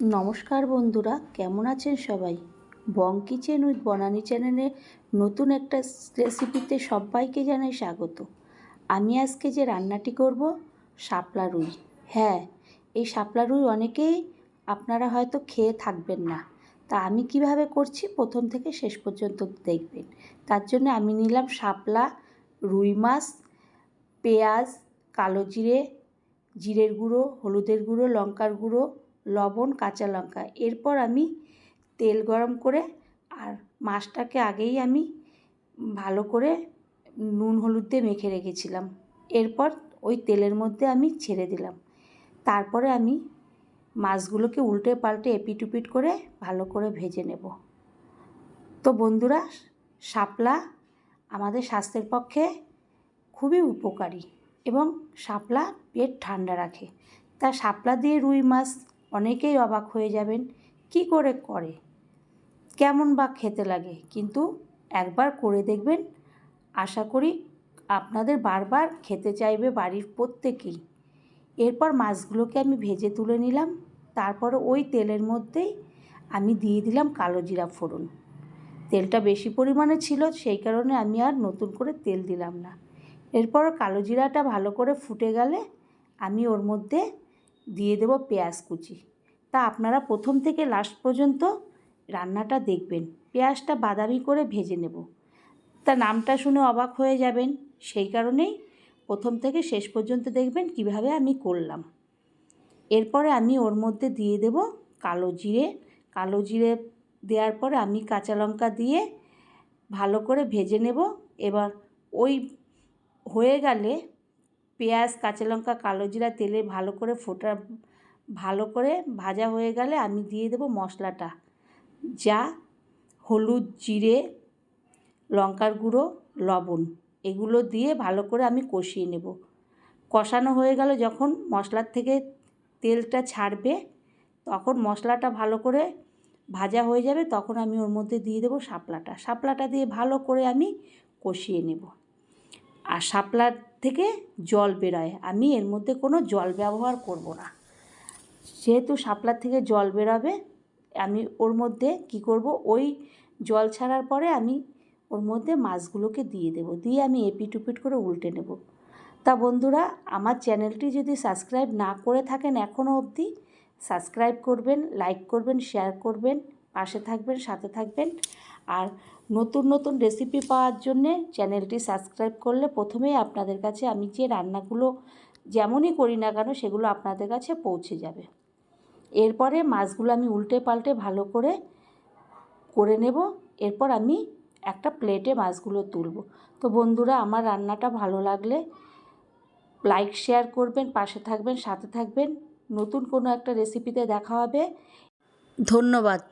নমস্কার বন্ধুরা, কেমন আছেন সবাই? বং কিচেন উইথ বনানি চ্যানেলে নতুন একটা রেসিপিতে সবাইকে জানাই স্বাগত। আমি আজকে যে রান্নাটি করব, শাপলা রুই। হ্যাঁ এই শাপলা রুই অনেকেই আপনারা হয়তো খেয়ে থাকবেন না। তা আমি কীভাবে করছি প্রথম থেকে শেষ পর্যন্ত দেখবেন। তার জন্য আমি নিলাম শাপলা, রুই মাছ, পেঁয়াজ, কালো জিরে, জিরের গুঁড়ো, হলুদের গুঁড়ো, লঙ্কার গুঁড়ো লবণ, কাঁচা লঙ্কা। এরপর আমি তেল গরম করে আর মাছটাকে আগেই আমি ভালো করে নুন, হলুদ দিয়ে মেখে রেখেছিলাম। এরপর ওই তেলের মধ্যে আমি ছেড়ে দিলাম। তারপরে আমি মাছগুলোকে উল্টে পাল্টে এপিট করে ভালো করে ভেজে নেব। তো বন্ধুরা, শাপলা আমাদের স্বাস্থ্যের পক্ষে খুবই উপকারী এবং শাপলা পেট ঠান্ডা রাখে। তা শাপলা দিয়ে রুই মাছ অনেকেই অবাক হয়ে যাবেন, কি করে করে? কেমন বা খেতে লাগে? কিন্তু একবার করে দেখবেন, আশা করি আপনাদের বারবার খেতে চাইবে বাড়ির প্রত্যেকেই। এরপর মাছগুলোকে আমি ভেজে তুলে নিলাম, তারপরে ওই তেলের মধ্যেই আমি দিয়ে দিলাম কালো জিরা ফোড়ন। তেলটা বেশি পরিমাণে ছিল, সেই কারণে আমি আর নতুন করে তেল দিলাম না। এরপর কালো জিরাটা ভালো করে ফুটে গেলে আমি ওর মধ্যে দিয়ে দেব পেঁয়াজ কুচি। তা আপনারা প্রথম থেকে লাস্ট পর্যন্ত রান্নাটা দেখবেন। পেঁয়াজটা বাদামি করে ভেজে নেব। তা নামটা শুনে অবাক হয়ে যাবেন। সেই কারণেই প্রথম থেকে শেষ পর্যন্ত দেখবেন কীভাবে আমি করলাম। এরপরে আমি ওর মধ্যে দিয়ে দেব কালো জিরে। কালো জিরে দেওয়ার পরে আমি কাঁচা লঙ্কা দিয়ে ভালো করে ভেজে নেব। এবার ওই হয়ে গেলে পেঁয়াজ, কাঁচা লঙ্কা, কালো জিরা তেলে ভালো করে ফোটা, ভালো করে ভাজা হয়ে গেলে আমি দিয়ে দেবো মশলাটা। যা হলুদ, জিরে, লঙ্কার গুঁড়ো, লবণ, এগুলো দিয়ে ভালো করে আমি কষিয়ে নেব। কষানো হয়ে গেল যখন মশলার থেকে তেলটা ছাড়বে, তখন মশলাটা ভালো করে ভাজা হয়ে যাবে, তখন আমি ওর মধ্যে দিয়ে দেবো শাপলাটা। শাপলাটা দিয়ে ভালো করে আমি কষিয়ে নেব। আর শাপলার থেকে জল বেরোয়। আমি এর মধ্যে কোনো জল ব্যবহার করব না। যেহেতু শাপলার থেকে জল বেরোবে, আমি ওর মধ্যে কি করব, ওই জল ছাড়ার পরে আমি ওর মধ্যে মাছগুলোকে দিয়ে দেব। দিয়ে আমি এপিট উপিট করে উল্টে নেব। তা বন্ধুরা, আমার চ্যানেলটি যদি সাবস্ক্রাইব না করে থাকেন এখনও অবধি, সাবস্ক্রাইব করবেন, লাইক করবেন, শেয়ার করবেন। পাশে থাকবেন, সাথে থাকবেন। আর নতুন নতুন রেসিপি পাওয়ার জন্যে চ্যানেলটি সাবস্ক্রাইব করলে প্রথমেই আপনাদের কাছে আমি যে রান্নাগুলো যেমনই করি না কেন সেগুলো আপনাদের কাছে পৌঁছে যাবে। এরপরে মাছগুলো আমি উল্টে পাল্টে ভালো করে করে নেব। এরপর আমি একটা প্লেটে মাছগুলো তুলব। তো বন্ধুরা, আমার রান্নাটা ভালো লাগলে লাইক শেয়ার করবেন, পাশে থাকবেন, সাথে থাকবেন। নতুন কোনো একটা রেসিপিতে দেখা হবে। ধন্যবাদ।